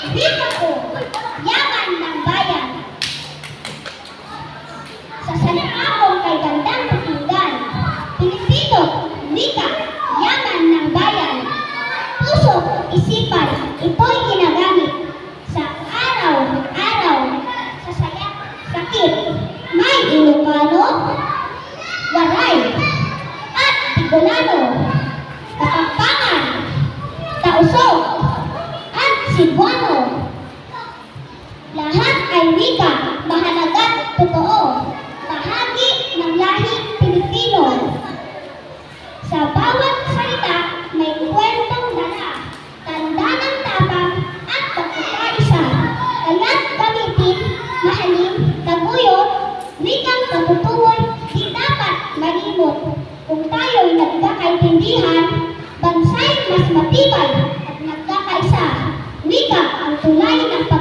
Wika ko, yaman ng bayan. Sa salita ko kay gandang pakinggan, Pilipino, wika, yaman ng bayan. Puso, isipan, ito'y ginagamit sa araw-araw, sa saya, sakit, may Ilocano, Waray, at Bicolano, Kapampangan, Tausog, at Cebuano. Lahat ay wika, mahalagat totoo, bahagi ng lahing Pilipino. Sa bawat salita, may kwentong dala, tanda ng tapang at pagkakaisa. Kaya't gamitin, mahalin, taguyod, wikang patutukoy, di dapat malimot. Kung tayo'y nagkakaintindihan, bansa'y mas matibay at nagkakaisa.